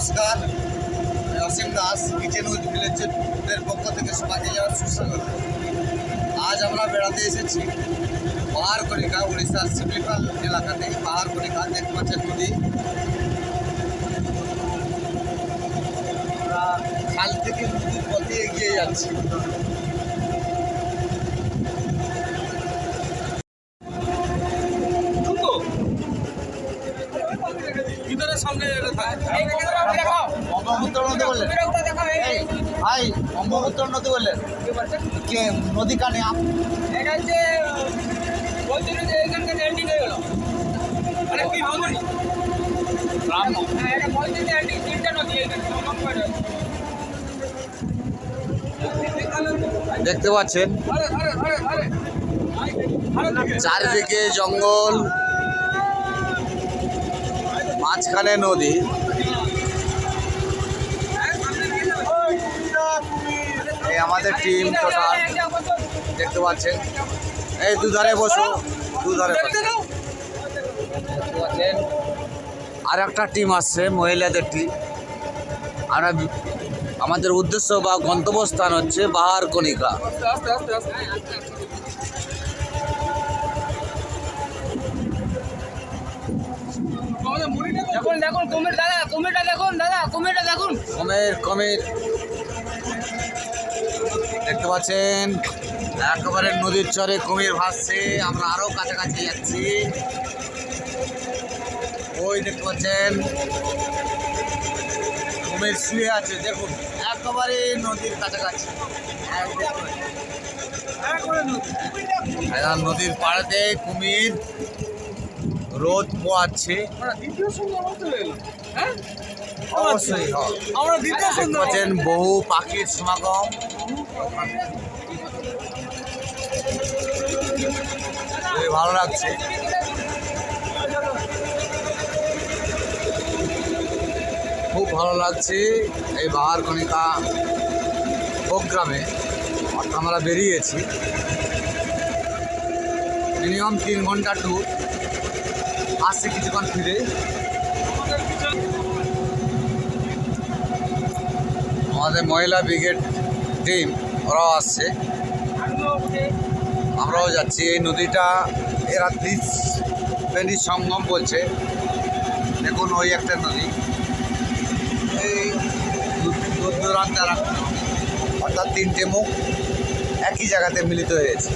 নমস্কার। Asim Das, kitchen with ভিলেজের পক্ষ থেকে সবাইকে যাওয়ার সুস্বাগত। আজ আমরা বেড়াতে এসেছি পাহাড়কণিকা উড়িষ্যার সিমলিপাল এলাকাতে। পাহাড়কণিকা দেখতে পাচ্ছেন নদী খাল থেকে নদীর পথে এগিয়ে যাচ্ছি। ব্রহ্মপুত্র নদী বললেন? কে নদী কানে আপ এটা হচ্ছে বলছিল যে এখানকার এন্ডিং হয়ে গেল। মানে কি নদী রাম হ্যাঁ এটা বলছে যে এন্ডিং তিনটা নদী দেখতে পাচ্ছেন? চারিদিকে জঙ্গল মাঝখানে নদী এই আমাদের টিম টোটাল দেখতে পাচ্ছেন। এই দুধারে বসো দুধারে পাচ্ছেন আর একটা টিম আসছে মহিলাদের টিম আমরা আমাদের উদ্দেশ্য বা গন্তব্যস্থান হচ্ছে বাহার কণিকা। দেখুন দেখুন কুমির দাদা কুমিরটা দেখুন দাদা কুমিরটা দেখুন। কমের কমের। দেখতে পাচ্ছেন একেবারে নদীর চরে কুমির ভাসছে আমরা আরও কাছাকাছি যাচ্ছি। ওই দেখতে পাচ্ছেন কুমির শুয়ে আছে দেখুন একেবারে নদীর কাছাকাছি। নদীর পাড়েতে কুমির রোদ পোয়াচ্ছে। হ্যাঁ? অবশ্যই আমরা পাচ্ছেন বহু পাখির সমাগম। ভালো লাগছে। খুব ভালো লাগছে এই বাহারকণিকা প্রোগ্রামে। আমরা বেরিয়েছি। মিনিমাম তিন ঘণ্টা ট্যুর আসছে কিছুক্ষণ ফিরে। আমাদের মহিলা ব্রিগেড টিম ওরাও আসছে আমরাও যাচ্ছি। এই নদীটা এরা দ্বীপ ফেনী সঙ্গম বলছে। দেখুন, ওই একটা নদী। এই দূর-। অর্থাৎ তিনটে মুখ একই জায়গাতে মিলিত হয়েছে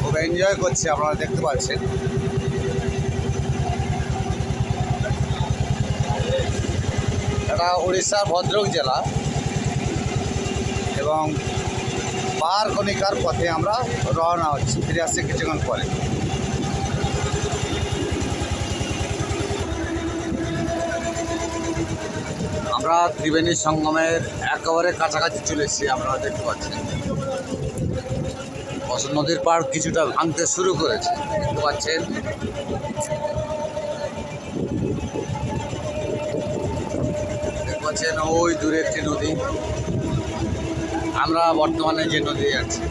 খুব এনজয় করছে, আপনারা দেখতে পাচ্ছেন। এটা উড়িষ্যার ভদ্রক জেলা। এবং পাহাড়কণিকার পথে আমরা রওনা হচ্ছি, ফিরে আসছি কিছুক্ষণ পরে। আমরা ত্রিবেণী সঙ্গমের একেবারে কাছাকাছি চলে এসেছি, আপনারা দেখতে পাচ্ছেন। বসন্ত নদীর পাড় কিছুটা ভাঙতে শুরু করেছে। দেখতে পাচ্ছেন। দেখতে পাচ্ছেন ওই দূরে একটি নদী। আমরা বর্তমানে যে নদী আছি।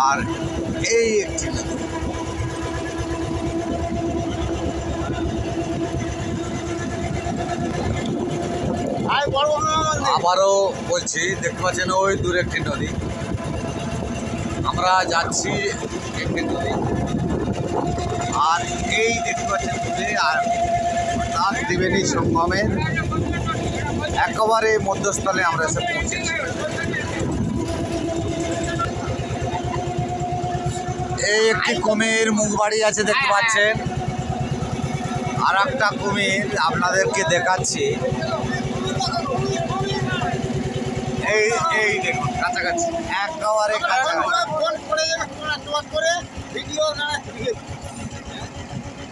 আর এই একটি নদী। আবারও বলছি দেখতে পাচ্ছেন ওই দূরে একটি নদী। আমরা যাচ্ছি আর এই দেখতে পাচ্ছেন আর তার ত্রিবেণী সঙ্গমের একেবারে মধ্যস্থলে আমরা এসে পৌঁছেছি। এই একটি কুমির মুখ বাড়ি আছে দেখতে পাচ্ছেন। আর একটা কুমির আপনাদেরকে দেখাচ্ছি। এই এই দেখুন কাছাকাছি। একেবারে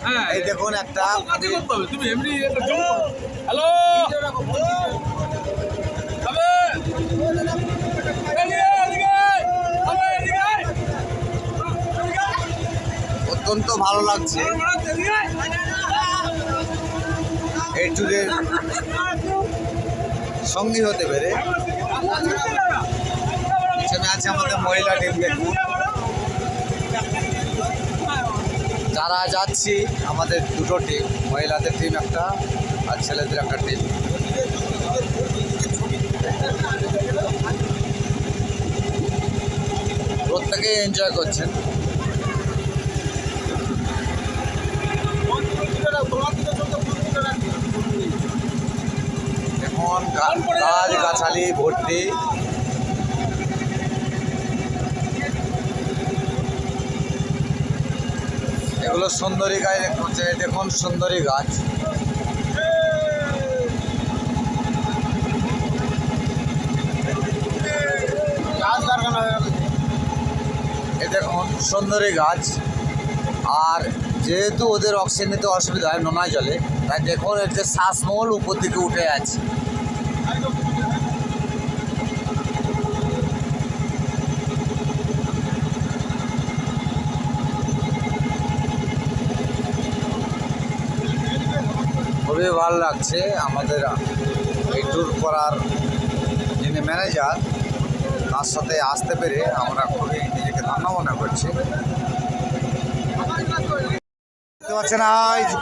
হ্যাঁ এই দেখুন একটা কাজে করতে হবে তুমি এমনি হ্যালো অত্যন্ত ভালো লাগছে। এই ট্যুরের সঙ্গী হতে পেরে। যারা যাচ্ছি, আমাদের দুটো টিম মহিলাদের টিম একটা আর ছেলেদের একটা টিম প্রত্যেকেই এনজয় করছেন। গা- গাছ গাছালি ভর্তি। এগুলো সুন্দরী গাছ পাচ্ছেন দেখুন সুন্দরী গাছ। এই দেখুন সুন্দরী গাছ। আর যেহেতু ওদের অক্সিজেন নিতে অসুবিধা হয় নোনা জলে, তাই দেখুন এর যে শ্বাসমূল উপর দিকে উঠে আছে খুবই ভালো লাগছে, আমাদের এই ট্যুর করার যিনি ম্যানেজার তার সাথে আসতে পেরে আমরা খুবই নিজেকে ধন্য মনে করছি। দেখতে পাচ্ছেন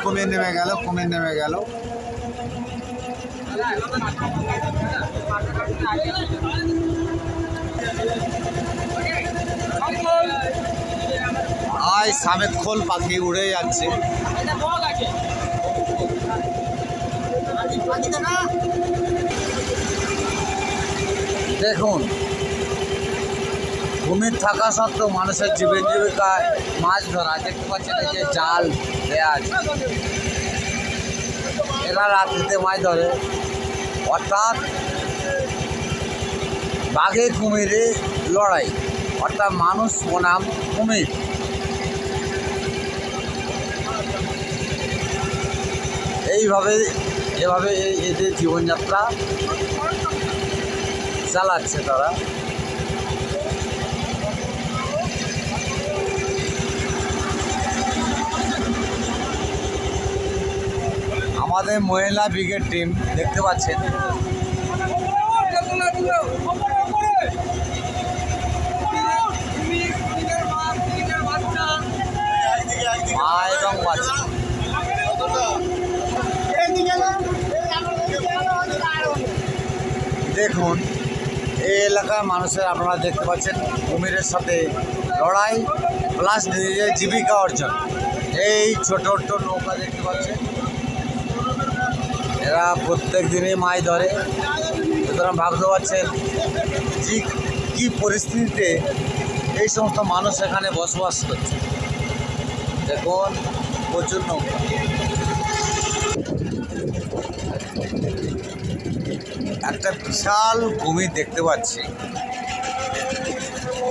কুমির নেমে গেল, কুমির নেমে গেল। আজ সাবেক খোল পাখি উড়ে যাচ্ছে। দেখুন কুমির থাকা সত্ত্বেও মানুষের জীবন জীবিকায় মাছ ধরা, দেখতে পাচ্ছেন যে জাল দেয়া আছে এরা রাত্রিতে মাছ ধরে। অর্থাৎ বাঘে কুমিরে লড়াই, অর্থাৎ মানুষ বনাম কুমির। এইভাবে এভাবে এদের জীবনযাত্রা চালাচ্ছে তারা। আমাদের মহিলা ব্রিগেড টিম দেখতে পাচ্ছেন? দেখুন, এই এলাকার মানুষের আপনারা দেখতে পাচ্ছেন কুমিরের সাথে লড়াই প্লাস নিজের জীবিকা অর্জন। এই ছোট ছোট নৌকা দেখতে পাচ্ছেন। এরা প্রত্যেক দিনই মাছ ধরে। সুতরাং ভাবতে পারছেন যে কী পরিস্থিতিতে এই সমস্ত মানুষ এখানে বসবাস করছে। দেখুন, প্রচুর নৌকা। একটা বিশাল কুমির দেখতে পাচ্ছি।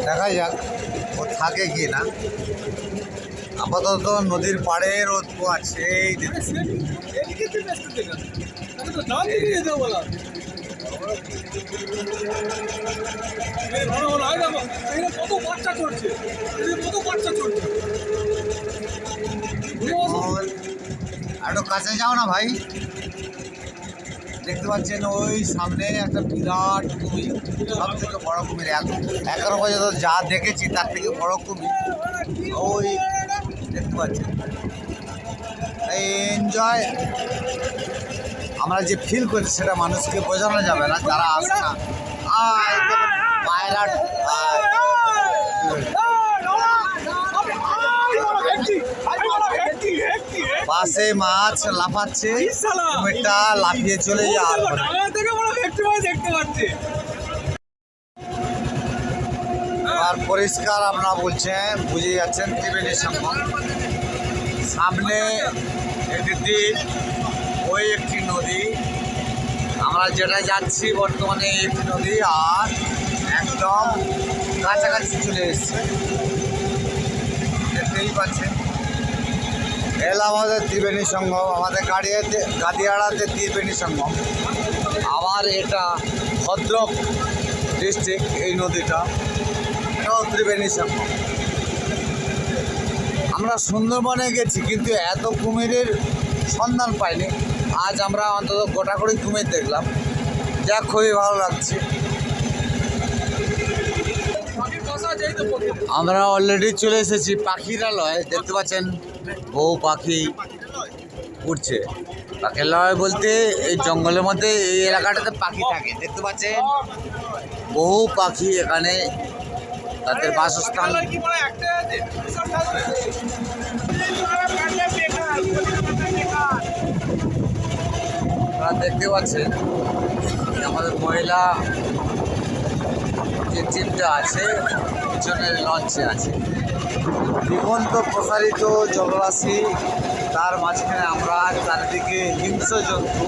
দেখা যাক ও থাকে কি না। আপাতত নদীর পাড়ে রোদ আছে একটু কাছে যাও না ভাই। দেখতে পাচ্ছেন ওই সামনে একটা বিরাট কুমির সব থেকে বড় কুমির এগারো পর্যন্ত যা দেখেছি তার থেকে বড় কুমির ওই দেখতে পাচ্ছেন এই এনজয় আমরা যে ফিল করছি সেটা মানুষকে বোঝানো যাবে না যারা আসে না আয় দেখুন, পায়রা আয়। পাশে মাছ লাফাচ্ছে কুমিরটা লাফিয়ে চলে যায় আর দেখতে পাচ্ছি। আর পরিষ্কার আপনারা বলছেন বুঝে যাচ্ছেন ত্রিবেণীর সঙ্গে সামনে একটি দ্বীপ ওই একটি নদী। আমরা যেটা যাচ্ছি বর্তমানে এই একটি নদী আর একদম কাছাকাছি চলে এসছে। দেখতেই পাচ্ছেন। এল আমাদের ত্রিবেণী সঙ্গম আমাদের গাড়িয়াতে, গাদিয়াড়াতে ত্রিবেণী সঙ্গম আবার এটা ভদ্রক ডিস্ট্রিক্ট এই নদীটা, এটাও ত্রিবেণী সঙ্গম আমরা সুন্দরবনে গেছি, কিন্তু এত কুমিরের সন্ধান পাইনি। আজ আমরা অন্তত গোটা করে কুমির দেখলাম। যা খুবই ভালো লাগছে। আমরা অলরেডি চলে এসেছি পাখিরালয়, দেখতে পাচ্ছেন? বহু পাখি উঠছে পাখিরালয় বলতে এই জঙ্গলের মধ্যে এই এলাকাটাতে পাখি থাকে, দেখতে পাচ্ছেন? বহু পাখি এখানে তাদের বাসস্থান। দেখতে পাচ্ছেন আমাদের মহিলা যে টিমটা আছে পিছনের লঞ্চে আছে। দিগন্ত প্রসারিত জলরাশি, তার মাঝখানে আমরা চারিদিকে হিংস্র জন্তু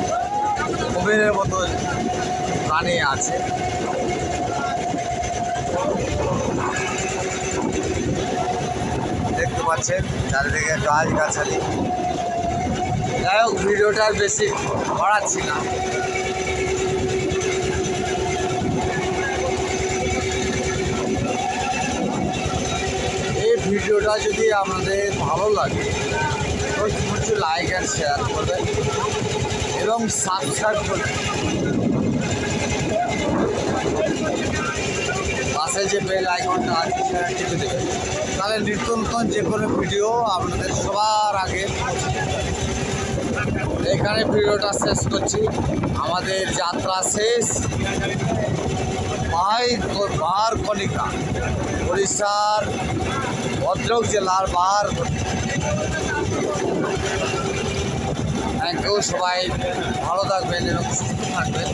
কুমিরের মতো প্রাণী আছে। দেখতে পাচ্ছেন, চারিদিকে গাছ গাছালি যাই হোক, ভিডিওটা বেশি বাড়াচ্ছি না। ভিডিওটা যদি আপনাদের ভালো লাগে তো কিছু লাইক আর শেয়ার করবেন এবং সাবস্ক্রাইব করবেন। পাশে যে বেল আইকনটা আছে, সেটা টিপে দেবেন। তাহলে নিত্য নতুন যে কোনো ভিডিও আপনাদের সবার আগে এখানে ভিডিওটা শেষ করছি। আমাদের যাত্রা শেষ। ভাই বার কণিকা উড়িষ্যার ভদ্রক জেলার বার। থ্যাংক ইউ সবাই ভালো থাকবেন এবং সুস্থ থাকবেন।